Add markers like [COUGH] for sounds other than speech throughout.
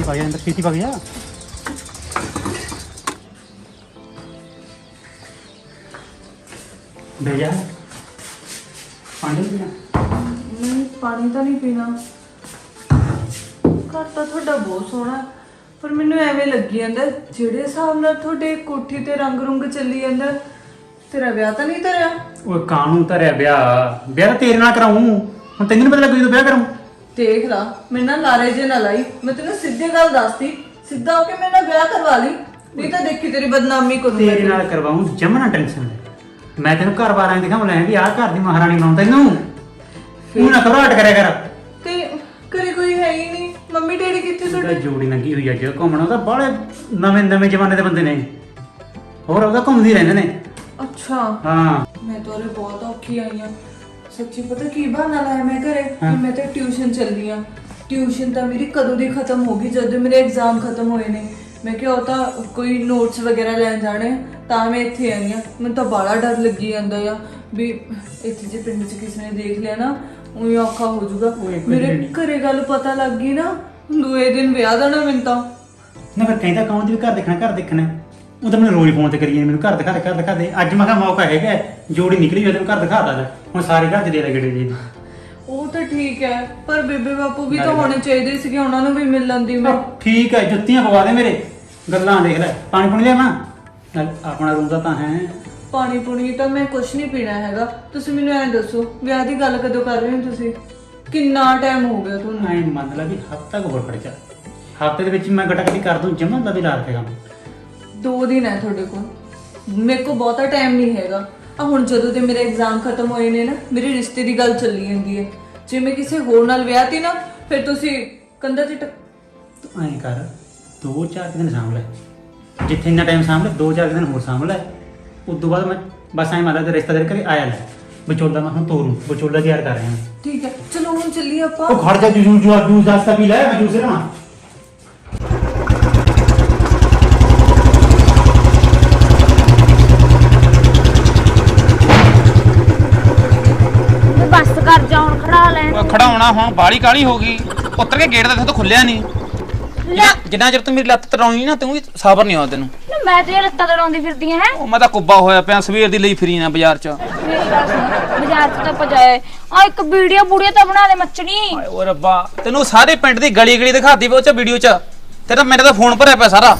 ਛੇਤੀ ਪਾ ਗਿਆ ਅੰਦਰ ਛੇਤੀ ਪਾ ਗਿਆ ਬਹਿ ਜਾ। ਪਾਣੀ ਪੀਣਾ? ਨਹੀਂ ਪਾਣੀ ਤਾਂ ਨਹੀਂ ਪੀਣਾ। ਘਰ ਤਾਂ ਤੁਹਾਡਾ ਬਹੁਤ ਸੋਹਣਾ ਪਰ ਮੈਨੂੰ ਐਵੇਂ ਲੱਗੀ ਜਾਂਦਾ ਜਿਹੜੇ ਹਿਸਾਬ ਨਾਲ ਤੁਹਾਡੇ ਕੋਠੀ ਤੇ ਰੰਗ ਰੁੰਗ ਚੱਲੀ ਜਾਂਦਾ ਤੇਰਾ ਵਿਆਹ ਤਾਂ ਨਹੀਂ ਧਰਿਆ? ਉਹ ਕਾਨੂੰ ਧਰਿਆ ਵਿਆਹ? ਵਿਆਹ ਤੇਰੇ ਨਾਲ ਕਰਾਉਂ ਹੁਣ ਤੈਨੂੰ ਨੀ ਪਤਾ ਲੱਗੂ ਜਦੋਂ ਵਿਆਹ ਕਰਾਉਂ ਦੇਖ ਲਾ ਮੇਰੇ ਨਾਲ ਲਾਰੇ ਜੇ ਨਾ ਲਾਈ। ਮੈਂ ਤੈਨੂੰ ਸਿੱਧੀ ਗੱਲ ਦੱਸਦੀ ਸਿੱਧਾ ਹੋ ਕੇ ਮੇਰੇ ਨਾਲ ਵਿਆਹ ਕਰਵਾ ਲਈ। ਨਹੀਂ ਤਾਂ ਦੇਖੀ ਤੇਰੀ ਬਦਨਾਮੀ ਕਰੂੰ ਮੈਂ ਤੇਰੇ ਨਾਲ ਕਰਵਾਉਂ ਜਮਨਾ ਟੈਨਸ਼ਨ ਲੈ। ਮੈਂ ਤੈਨੂੰ ਘਰ ਬਾਰ ਦਿਖਾਉਂ ਲੈ ਵੀ ਆਹ ਘਰ ਦੀ ਮਹਾਰਾਣੀ ਬਣਾਉਂ ਤੈਨੂੰ ਤੂੰ ਨਾ ਘਬਰਾਹਟ ਕਰਿਆ ਕਰ। ਤੇ ਘਰੇ ਕੋਈ ਹੈ ਹੀ ਨਹੀਂ। ਮੰਮੀ ਡੈਡੀ ਕਿੱਥੇ ਉਹਦਾ ਤੁਹਾਡੇ? ਜੋੜੀ ਲੰਗੀ ਹੋਈ ਅੱਜ ਘੁੰਮਣਾ ਉਹਦਾ ਬਾਹਲੇ ਨਵੇਂ ਨਵੇਂ ਜ਼ਮਾਨੇ ਦੇ ਬੰਦੇ ਨੇ। ਹੋਰ ਉਹਦਾ ਘੁੰਮਦੀ ਰਹਿੰਦੇ ਨੇ। ਅੱਛਾ। ਹਾਂ। ਮੈਂ ਤਾਂ ਉਰੇ ਬਹੁਤ ਔਖੀ ਆਈ ਆ। ਸੱਚੀ ਪਤਾ ਕੀ ਬਹਾਨਾ ਲਾਇਆ ਮੈਂ ਘਰੇ ਹਾਂ। ਕਿ ਮੈਂ ਤਾਂ ਟਿਊਸ਼ਨ ਚੱਲਦੀ ਆ। ਟਿਊਸ਼ਨ ਤਾਂ ਮੇਰੀ ਕਦੋਂ ਦੀ ਖਤਮ ਹੋ ਗਈ? ਜਦੋਂ ਮੇਰੇ ਐਗਜ਼ਾਮ ਖਤਮ ਹੋਏ ਨੇ। ਮੈਂ ਕਿਹਾ ਉਹ ਤਾਂ ਕੋਈ ਨੋਟਸ ਵਗੈਰਾ ਲੈਣ ਜਾਣੇ ਆ, ਤਾਂ ਮੈਂ ਇੱਥੇ ਆਈ ਆ। ਮੈਨੂੰ ਤਾਂ ਬੜਾ ਡਰ ਲੱਗੀ ਜਾਂਦਾ ਆ ਵੀ ਇੱਥੇ ਜੇ ਪਿੰਡ 'ਚ ਕਿਸੇ ਨੇ ਦੇਖ ਲਿਆ ਨਾ ਉਹੀ ਔਖਾ ਹੋ ਜਾਊਗਾ। ਕੋਈ ਮੇਰੇ ਨਹੀਂ। ਘਰੇ ਗੱਲ ਪਤਾ ਲੱਗ ਗਈ ਨਾ ਦੂਏ ਦਿਨ ਵਿਆਹ ਦਾ ਨਾ ਮੈਨੂੰ ਤਾਂ। ਨਾ ਫਿਰ ਕਹਿੰਦਾ ਕੌਣ ਦੀ ਵੀ ਘਰ ਦੇਖਣਾ ਘਰ ਦੇਖਣਾ। ਉਹ ਤਾਂ ਮੈਨੂੰ ਰੋਜ਼ ਫੋਨ ਤੇ ਕਰੀ ਜਾਂਦੀ ਮੈਨੂੰ ਘਰ ਦਿਖਾ ਦੇ ਘਰ ਦਿਖਾ ਦੇ। ਅੱਜ ਮੈਂ ਕਿਹਾ ਮੌਕਾ ਹੈਗਾ ਹੈ, ਜੋੜੀ ਨਿਕਲੀ ਹੋਈ ਤੈਨੂੰ ਘਰ ਦਿਖਾਤਾ ਜਾ। ਹੁਣ ਸਾਰੇ ਘਰ ਦੇ ਲੈ ਗੜੇ ਜੀ ਉਹ ਤਾਂ ਠੀਕ ਹੈ ਪਰ ਬੇਬੇ ਬਾਪੂ ਵੀ ਤਾਂ ਹੋਣੇ ਚਾਹੀਦੇ ਸੀਗੇ ਉਹਨਾਂ ਨੂੰ ਵੀ ਮਿਲਣ ਦੀ ਮੈਂ। ਠੀਕ ਹੈ ਜੁੱਤੀਆਂ ਪਵਾ ਦੇ ਮੇਰੇ। ਗੱਲਾਂ ਦੇਖ ਲੈ ਪਾਣੀ ਪੁਣੀ ਲਿਆਵਾਂ? ਨਾਲ ਆਪਣਾ ਰੂਮ ਦਾ ਤਾਂ ਹੈ। ਪਾਣੀ ਪੁਣੀ ਤਾਂ ਮੈਂ ਕੁਛ ਨਹੀਂ ਪੀਣਾ ਹੈਗਾ। ਤੁਸੀਂ ਮੈਨੂੰ ਐਂ ਦੱਸੋ ਵਿਆਹ ਦੀ ਗੱਲ ਕਦੋਂ ਕਰ ਰਹੇ ਹੋ ਤੁਸੀਂ? ਕਿੰਨਾ ਟਾਈਮ ਹੋ ਗਿਆ ਤੁਹਾਨੂੰ? ਮੈਂ ਮੰਨ ਲਾ ਵੀ ਹਫਤਾ ਕੁ ਹੋਰ ਖੜ ਜਾ ਹਫ਼ਤੇ ਦੇ ਵਿੱਚ ਮੈਂ ਗਟਾ ਗਟੀ ਕਰ ਦੂੰ ਜਮਾਂ ਦਾ ਵੀ ਲਾ ਰੱਖੇਗਾ। ਦੋ ਦਿਨ ਹੈ ਤੁਹਾਡੇ ਕੋਲ। ਮੇਰੇ ਕੋਲ ਬਹੁਤਾ ਟਾਈਮ ਨਹੀਂ ਹੈਗਾ। ਆ ਹੁਣ ਜਦੋਂ ਤੇ ਮੇਰੇ ਐਗਜ਼ਾਮ ਖਤਮ ਹੋਏ ਨੇ ਨਾ ਮੇਰੇ ਰਿਸ਼ਤੇ ਦੀ ਗੱਲ ਚੱਲੀ ਜਾਂਦੀ ਹੈ। ਜੇ ਮੈਂ ਕਿਸੇ ਹੋਰ ਨਾਲ ਵਿਆਹ ਤੀ ਨਾ ਫਿਰ ਤੁਸੀਂ ਕੰਧਾ ਚ ਟਕ ਤੂੰ ਐਂ ਕਰ ਦੋ ਚਾਰ ਕੁ ਦਿਨ ਸਾਂਭ ਲੈ। ਜਿੱਥੇ ਇੰਨਾ ਟਾਈਮ ਸਾਂਭ ਲੈ ਦੋ ਚਾਰ ਕੁ ਦਿਨ ਹੋਰ ਸਾਂਭ ਲੈ। ਉਸ ਤੋਂ ਬਾਅਦ ਮੈਂ ਬਸ ਐਂ ਮਾਦਾ ਤੇ ਰਿਸ਼ਤੇਦਾਰ ਘਰੇ ਆਇਆ ਲੈ। ਵਿਚੋਲਾ ਮੈਂ ਹੁਣ ਤੋਰੂ ਵਿਚੋਲਾ ਤਿਆਰ ਕਰ ਰਿਹਾ। ਠੀਕ ਹੈ ਚਲੋ ਹੁਣ ਚੱਲੀਏ ਆਪਾਂ। ਉਹ ਖੜ ਜਾ ਜੂ ਜੂ ਜੂਸ ਦੱਸ ਤਾਂ ਪੀ ਲੈ ਮੈਂ ਜੂਸ ਨਾ ਵੀ ਬੱਸ ਕਰ ਜਾ ਹੁਣ ਖੜਾ ਲੈਣ ਖੜਾਉਣਾ ਹੁਣ ਬਾਲੀ ਕਾਲੀ ਹੋ ਗਈ। ਉੱਤਰ ਕੇ ਗੇਟ ਦਾ ਤਾਂ ਖੁੱਲਿਆ ਨਹੀਂ। ਲੈ। ਜਿੰਨਾ ਚਿਰ ਤੂੰ ਮੇਰੀ ਲੱਤ ਤੜਾਉਣੀ ਨਾ ਤੂੰ ਵੀ ਸਾਬਰ ਨਹੀਂ ਆਉਂਦਾ ਤੈਨੂੰ। ਨਾ ਮੈਂ ਤੇ ਲੱਤਾਂ ਤੜਾਉਂਦੀ ਫਿਰਦੀਆਂ ਹੈ ਉਹ ਮੈਂ ਤਾਂ ਕੁੱਬਾ ਹੋਇਆ ਪਿਆ ਸਵੇਰ ਦੀ ਲਈ ਫਿਰੀ ਨਾ ਬਾਜ਼ਾਰ 'ਚ। ਮੇਰੀ ਗੱਲ ਸੁਣ ਬਾਜ਼ਾਰ ਚ ਤਾਂ ਪਜਾਏ ਆ ਇੱਕ ਵੀਡੀਓ ਬੁੜੀਆ ਤਾਂ ਬਣਾ ਦੇ ਮੱਚਣੀ ਹਾਏ ਓ ਰੱਬਾ ਤੈਨੂੰ ਸਾਰੇ ਪਿੰਡ ਦੀ ਗਲੀ ਗਲੀ ਦਿਖਾਤੀ ਉਹ 'ਚ ਵੀਡੀਓ 'ਚ। ਤੇਰਾ ਮੇਰੇ ਤਾਂ ਫੋਨ ਭਰਿਆ ਪਿਆ ਸਾਰਾ।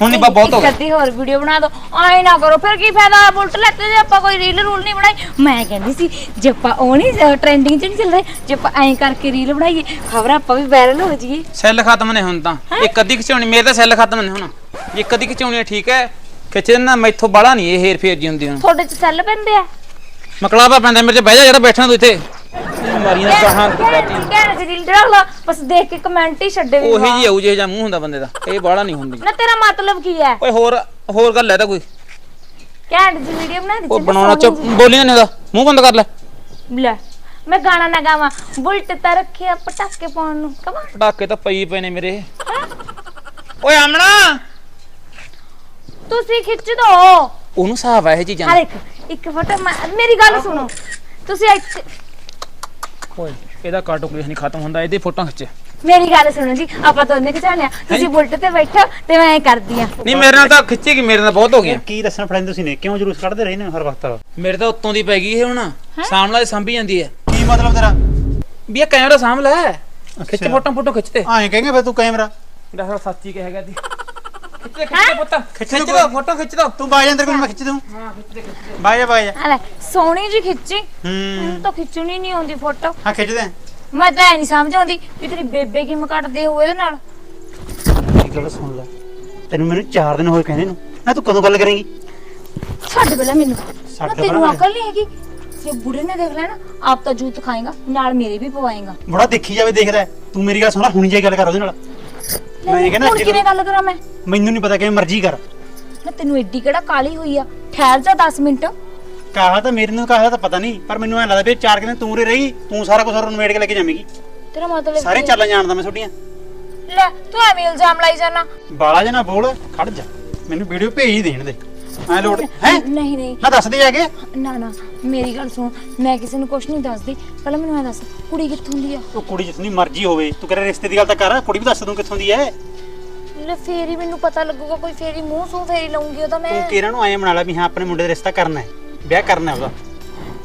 ਹੁਣ ਨਹੀਂ ਬਾ ਬਹੁਤ ਹੋ ਇੱਕ ਗਿਆ ਅੱਧੀ ਹੋਰ ਵੀਡੀਓ ਬਣਾ ਦੋ। ਆਏ ਨਾ ਕਰੋ ਫਿਰ ਕੀ ਫਾਇਦਾ? ਬੁਲਟ ਲੈਤੇ ਜੇ ਆਪਾਂ ਕੋਈ ਰੀਲ ਰੂਲ ਨਹੀਂ ਬਣਾਈ। ਮੈਂ ਕਹਿੰਦੀ ਸੀ ਜੇ ਆਪਾਂ ਉਹ ਨਹੀਂ ਟ੍ਰੈਂਡਿੰਗ ਚ ਨਹੀਂ ਚੱਲ ਰਹੇ ਜੇ ਆਪਾਂ ਐਂ ਕਰਕੇ ਰੀਲ ਬਣਾਈਏ ਖਬਰ ਆਪਾਂ ਵੀ ਵਾਇਰਲ ਹੋ ਜਾਈਏ। ਸੈੱਲ ਖਤਮ ਨੇ ਹੁਣ ਤਾਂ। ਇੱਕ ਅੱਧੀ ਖਿਚਾਉਣੀ ਮੇਰੇ ਤਾਂ ਸੈੱਲ ਖਤਮ ਨੇ ਹੁਣ। ਜੇ ਇੱਕ ਅੱਧੀ ਖਿਚਾਉਣੀ ਆ, ਠੀਕ ਹੈ। ਖਿੱਚ ਨਾ ਮੈਥੋਂ ਬਾਲਾ ਨਹੀਂ ਇਹ ਹੇਰ ਫੇਰ ਜੀ ਹੁੰਦੀ ਹੁਣ। ਤੁਹਾਡੇ ਚ ਸੈੱਲ ਪੈਂਦੇ ਆ? ਮਕਲਾਵਾ ਪੈਂਦਾ ਮੇਰੇ 'ਚ ਬਹਿ ਜਾ ਜਿਹੜਾ ਬੈਠਾ ਤੂੰ ਇੱਥੇ। ਮਾਰੀਆਂ ਕਹਾਂ ਕਹਿਣ ਚ ਰੀਲ ਡਰਾ ਲਾ ਬਸ ਦੇਖ ਕੇ ਕਮੈਂਟ ਹੀ ਛੱਡੇ ਵੀ ਉਹੀ ਜੀ ਆਉ ਜੇ ਜਾਂ ਮੂੰਹ ਹੁੰਦਾ ਬੰਦੇ ਦਾ ਇਹ ਬਾਲਾ ਨਹੀਂ ਹੁੰਦੀ। ਨਾ ਤੇਰਾ ਮਤਲਬ ਕੀ ਹੈ? ਓਏ ਹੋਰ ਹੋਰ ਗੱਲ ਹੈ ਤਾਂ ਕੋਈ। ਕਹਿਣ ਦੀ ਵੀਡੀਓ ਬਣਾ ਉਹ ਦਿੱਤੀ ਬਣਾਉਣਾ ਚ ਬੋਲੀ ਨਾ ਉਹਦਾ ਮੂੰਹ ਬੰਦ ਕਰ ਲੈ। ਲੈ ਮੈਂ ਗਾਣਾ ਨਾ ਗਾਵਾਂ ਬੁਲਟ ਤਾਂ ਰੱਖਿਆ ਪਟਾਕੇ ਪਾਉਣ ਨੂੰ ਕਮਾ ਪਟਾਕੇ ਤਾਂ ਪਈ ਪਏ ਨੇ ਮੇਰੇ। ਓਏ ਆਮਣਾ! ਤੁਸੀਂ ਖਿੱਚ ਦੋ। ਉਹਨੂੰ ਹਿਸਾਬ ਆ ਇਹ ਚੀਜ਼ਾਂ ਹਰ ਦਾ। ਇੱਕ ਇੱਕ ਫੋਟੋ ਮੇਰੀ ਗੱਲ ਸੁਣੋ। ਤੁਸੀਂ ਇੱਥੇ ਓਏ ਇਹਦਾ ਕਾਟੋ ਕੁਝ ਨਹੀਂ ਖਤਮ ਹੁੰਦਾ ਇਹਦੀ ਫੋਟੋ ਖਿੱਚ। ਮੇਰੀ ਗੱਲ ਸੁਣੋ ਜੀ ਆਪਾਂ ਦੋਨੇ ਖਿਚਾਉਣੇ ਆ। ਤੁਸੀਂ ਬੁਲਟ ਤੇ ਬੈਠੋ ਤੇ ਮੈਂ ਐਂ ਕਰਦੀ ਆ। ਨਹੀਂ ਮੇਰੇ ਨਾਲ ਤਾਂ ਖਿੱਚੇਗੀ ਮੇਰੇ ਨਾਲ ਬਹੁਤ ਹੋ ਗਿਆ ਕੀ ਦੱਸਣਾ ਫੜਾਂ ਤੁਸੀਂ ਨੇ? ਕਿਉਂ ਜਲੂਸ ਕੱਢਦੇ ਰਹੇ ਨੇ ਹਰ ਵਕਤ? ਮੇਰੇ ਤਾਂ ਉੱਤੋਂ ਦੀ ਪੈ ਗਈ ਇਹ ਹੁਣ। ਸਾਹਮਣਾ ਦੇ ਸੰਭੀ ਜਾਂਦੀ ਹੈ। ਕੀ ਮਤਲਬ ਤੇਰਾ? ਵੀ ਇਹ ਕੈਮਰਾ ਸਾਂਭ ਲੈ। ਖਿੱਚ। ਫੋਟੋ ਫੋਟੋ ਖਿੱਚ ਤੇ ਐਂ ਕਹੇਂਗੇ ਫਿਰ ਤੂੰ ਕੈਮਰਾ। ਮੇਰਾ ਸਾਲਾ ਸੱਚ ਹੀ ਕਹੇਗਾ ਦੀ ਖਿੱਚ ਤੇ ਖਿੱਚ ਤੇ ਪੁੱਤ ਖਿੱਚ ਖਿੱਚ ਲਓ ਦੋ ਫੋਟੋ ਖਿੱਚ ਦੋ ਤੂੰ ਬਾਜ ਅੰਦਰ ਕੋਈ ਮੈਂ ਖਿੱਚ ਦੂੰ ਹਾਂ ਖਿੱਚ ਦੇ ਖਿੱਚ ਦੇ ਬਾਜ ਜਾ ਬਾਜ ਜਾ ਆ ਲੈ ਸੋਹਣੀ ਜੀ ਖਿੱਚੀ ਹੂੰ ਮੈਨੂੰ ਤਾਂ ਖਿੱਚਣੀ ਨਹੀਂ ਆਉਂਦੀ ਫੋਟੋ ਹਾਂ ਖਿੱਚ ਦੇ ਮੈਂ ਤਾਂ ਐ ਨਹੀਂ ਸਮਝ ਆਉਂਦੀ ਵੀ ਤੇਰੀ ਬੇਬੇ ਕਿਵੇਂ ਕੱਟਦੇ ਹੋ ਇਹਦੇ ਨਾਲ ਇਹ ਗੱਲ ਸੁਣ ਲੈ ਤੈਨੂੰ ਮੈਨੂੰ 4 ਦਿਨ ਹੋਏ ਕਹਿੰਦੇ ਨੂੰ ਨਾ ਤੂੰ ਕਦੋਂ ਗੱਲ ਕਰੇਂਗੀ ਛੱਡ ਪਹਿਲਾਂ ਮੈਨੂੰ ਛੱਡ ਨਾ ਤੈਨੂੰ ਪਹਿਲਾਂ। ਅਕਲ ਨਹੀਂ ਹੈਗੀ ਜੇ ਬੁੜੇ ਨੇ ਦੇਖ ਲੈਣਾ ਆਪ ਤਾਂ ਜੂਤ ਖਾਏਗਾ ਨਾਲ ਮੇਰੇ ਵੀ ਪਵਾਏਗਾ ਬੜਾ ਦੇਖੀ ਜਾਵੇ ਦੇਖਦਾ ਹੈ। ਤੂੰ ਮੇਰੀ ਗੱਲ ਸੁਣ ਹੁਣੀ ਜੇ ਗੱਲ ਕਰ ਉਹਦੇ ਨਾਲ ਮੈਂ ਇਹ ਕਹਿੰਦਾ ਹੁਣ ਜਦੋਂ- ਕਿਵੇਂ ਗੱਲ ਕਰਾਂ ਮੈਂ? ਮੈਨੂੰ ਨਹੀਂ ਪਤਾ ਕਿਵੇਂ ਮਰਜ਼ੀ ਕਰ। ਨਾ ਤੈਨੂੰ ਐਡੀ ਕਿਹੜਾ ਕਾਲੀ ਹੋਈ ਆ? ਠਹਿਰ ਜਾ 10 ਮਿੰਟ। ਕਾਹਾ ਤਾਂ ਮੇਰੇ ਨੂੰ ਕਾਹਾ ਤਾਂ ਪਤਾ ਨਹੀਂ ਪਰ ਮੈਨੂੰ ਐ ਲੱਗਦਾ ਵੀ ਚਾਰ ਕੁ ਦਿਨ ਤੂੰ ਰੇ ਰਹੀ ਤੂੰ ਸਾਰਾ ਕੁਝ ਹੋਰ ਨਵੇੜ ਕੇ ਲੈ ਕੇ ਜਾਵੇਂਗੀ। ਤੇਰਾ ਮਤਲਬ ਸਾਰੇ ਕੀ? ਚੱਲਾਂ ਜਾਣਦਾ ਮੈਂ ਛੋਟੀਆਂ। ਲੈ ਤੂੰ ਐਵੇਂ ਇਲਜ਼ਾਮ ਲਾਈ ਜਾਣਾ ਬਾਲਾ ਜਨਾ ਬੋਲ ਖੜ ਜਾ। ਮੈਨੂੰ ਵੀਡੀਓ ਭੇਜ ਹੀ ਦੇਣ ਦੇ। ਐ ਲੋੜ ਹੈ? ਨਹੀਂ ਨਹੀਂ ਨਾ ਦੱਸ ਦੇ ਜਾ ਕੇ ਨਾ ਨਾ ਮੇਰੀ ਗੱਲ ਸੁਣ ਮੈਂ ਕਿਸੇ ਨੂੰ ਕੁਝ ਨਹੀਂ ਦੱਸਦੀ। ਪਹਿਲਾਂ ਮੈਨੂੰ ਇਹ ਦੱਸ ਕੁੜੀ ਕਿੱਥੋਂ ਦੀ ਆ? ਉਹ ਕੁੜੀ ਜਿਤਨੀ ਮਰਜ਼ੀ ਹੋਵੇ ਤੂੰ ਕਰੇ ਰਿਸ਼ਤੇ ਦੀ ਗੱਲ ਤਾਂ ਕਰ ਕੁੜੀ ਵੀ ਦੱਸ ਦੂੰ ਕਿੱਥੋਂ ਦੀ ਐ। ਲੈ ਫੇਰ ਹੀ ਮੈਨੂੰ ਪਤਾ ਲੱਗੂਗਾ ਕੋਈ ਫੇਰ ਹੀ ਮੂੰਹ ਸੂ ਫੇਰ ਹੀ ਲਊਂਗੀ ਉਹਦਾ ਮੈਂ। ਤੂੰ ਕਿਰਨ ਨੂੰ ਐਂ ਬਣਾ ਲੈ ਵੀ ਹਾਂ ਆਪਣੇ ਮੁੰਡੇ ਦਾ ਰਿਸ਼ਤਾ ਕਰਨਾ ਹੈ ਵਿਆਹ ਕਰਨਾ ਉਹਦਾ।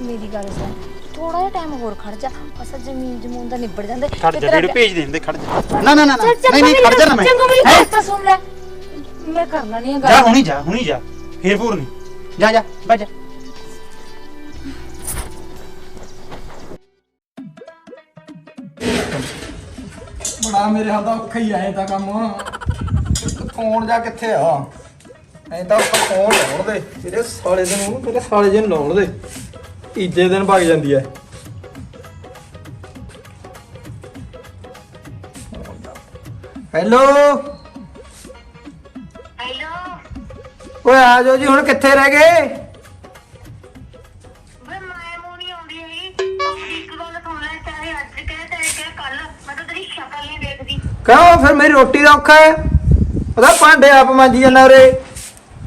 ਮੇਰੀ ਗੱਲ ਸੁਣ ਥੋੜਾ ਜਿਹਾ ਟਾਈਮ ਹੋਰ ਖੜ ਜਾ ਅਸਲ ਜ਼ਮੀਨ ਜਮੂਨ ਦਾ ਨਿਬੜ ਜਾਂਦੇ ਖੜ ਜਾ ਤੇਰਾ ਵੀਡੀਓ ਭੇਜ ਦੇ ਦਿੰਦੇ ਖੜ ਜਾ। ਨਾ ਨਾ ਨਾ ਨਹੀਂ ਨਹੀਂ ਖੜ ਜਾ ਨਾ ਮੈਂ। ਚੰਗਾ ਮੇਰੀ ਹੈਂ? ਗੱਲ ਤਾਂ ਸੁਣ ਲੈ। ਮੈਂ ਕਰਨਾ ਨਹੀਂ ਜਾ ਹੈਗਾ ਹੁਣੀ ਜਾ ਹੁਣੀ ਜਾ। ਫੇਰ ਨਹੀਂ ਜਾ ਜਾ ਬੱਜ ਬੜਾ ਮੇਰੇ ਹੱਥ ਦਾ ਔਖਾ ਹੀ ਆਏ ਤਾਂ ਕੰਮ। ਫੋਨ ਜਾ ਕਿੱਥੇ ਆ? ਐਂ ਤਾਂ ਉੱਪਰ ਫੋਨ ਲਾਉਣ ਦੇ ਤੇਰੇ ਸਾਲੇ ਦਿਨ ਉਹਨੂੰ ਤੇਰੇ ਸਾਲੇ ਦਿਨ ਲਾਉਣ ਦੇ। ਤੀਜੇ ਦਿਨ ਭੱਗ ਜਾਂਦੀ ਐ। ਹੈਲੋ? ਓਏ ਆ ਜਾਓ ਜੀ ਹੁਣ ਕਿੱਥੇ ਰਹਿ ਗਏ? ਵੇ ਮੈਂ ਮੂੰਹ ਨਹੀਂ ਆਉਂਦੀ ਹੈਗੀ। ਤੂੰ ਇੱਕ ਗੱਲ ਸੁਣ ਲੈ ਚਾਹੇ ਅੱਜ ਕਹਿ ਚਾਹੇ ਕਹਿ ਕੱਲ ਮੈਂ ਤਾਂ ਤੇਰੀ ਸ਼ਕਲ ਨਹੀਂ ਦੇਖਦੀ। ਕਿਉਂ? ਫਿਰ ਮੇਰੀ ਰੋਟੀ ਦਾ ਔਖਾ ਹੈ। ਉਹਦਾ ਭਾਂਡੇ ਆਪ ਮਾਂਜੀ ਜਾਂਦਾ ਉਰੇ।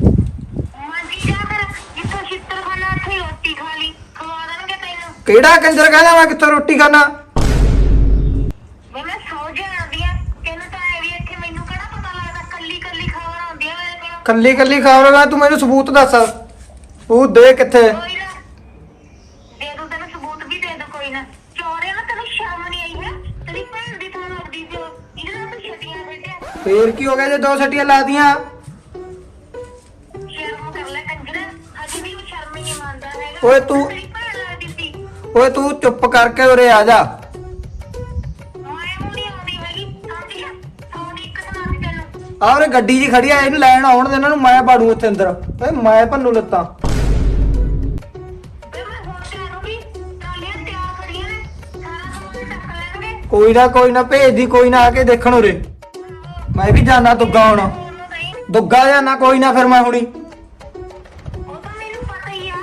ਮੰਜੀ ਜਾ ਕਰ ਜਿੱਥੋਂ ਛਿੱਤਰ ਖਾਣਾ ਉੱਥੇ ਹੀ ਰੋਟੀ ਖਾ ਲਈ। ਖਵਾ ਦੇਣਗੇ ਤੈਨੂੰ। ਕਿਹੜਾ ਕੰਜਰ ਕਹਿੰਦਾ ਮੈਂ ਕਿੱਥੋਂ ਰੋਟੀ ਖਾਣਾ? ਕੋਲ ਕੱਲੀ ਕੱਲੀ ਖਾਵਰਗਾ ਤੂੰ ਮੈਨੂੰ ਸਬੂਤ ਦੱਸ। ਉਹ ਦੇ ਕਿੱਥੇ? ਕੋਈ ਨਾ। ਦੇ ਦੂੰ ਤੈਨੂੰ ਸਬੂਤ ਵੀ ਦੇ ਦੂੰ ਕੋਈ ਨਾ। ਚੋਰੇ ਨਾ ਤੈਨੂੰ ਸ਼ਰਮ ਨਹੀਂ ਆਈ ਹੈ ਤੇਰੀ ਭੈਣ ਦੀ ਤੂੰ ਲੱਗਦੀ ਸੀ ਉਹ। ਇਹਦੇ ਨਾਲ ਤੂੰ ਛੱਡੀਆਂ ਬੈਠਿਆ ਫੇਰ ਕੀ ਹੋ ਗਿਆ ਜੇ ਦੋ ਸ਼ਰਮ ਕਰ ਲੈ ਕੰਜਰਾ। ਅਜੇ ਵੀ ਉਹ ਸ਼ਰਮ ਹੀ ਨਹੀਂ ਮੰਨਦਾ ਹੈਗਾ। ਓਏ ਤੂੰ- ਤੇਰੀ ਭੈਣ ਲੱਗਦੀ ਸੀ ਓਏ ਤੂੰ ਚੁੱਪ ਕਰਕੇ ਉਰੇ ਆ ਜਾ। ਦੀ ਤੈਨੂੰ ਆ ਉਰੇ ਗੱਡੀ ਜੀ ਖੜੀ ਆ ਇਹਨੂੰ ਲੈਣ ਆਉਣ ਦੇ ਇਹਨਾਂ ਨੂੰ ਮੈਂ ਬਾੜੂ ਉੱਥੇ ਅੰਦਰ। ਓਏ ਮੈਂ ਭੰਨੂ ਲੱਤਾਂ। ਕੋਈ ਨਾ ਕੋਈ ਨਾ ਭੇਜਦੀ ਕੋਈ ਨਾ ਆ ਕੇ ਦੇਖਣ ਉਰੇ। ਮੈਂ ਵੀ ਜਾਣਾ ਦੁੱਗਾ ਹੁਣ ਦੁੱਗਾ ਜਾਣਾ ਕੋਈ ਨਾ ਫਿਰ ਮੈਂ ਹੁਣੀ। ਉਹ ਤਾਂ ਮੈਨੂੰ ਪਤਾ ਹੀ ਆ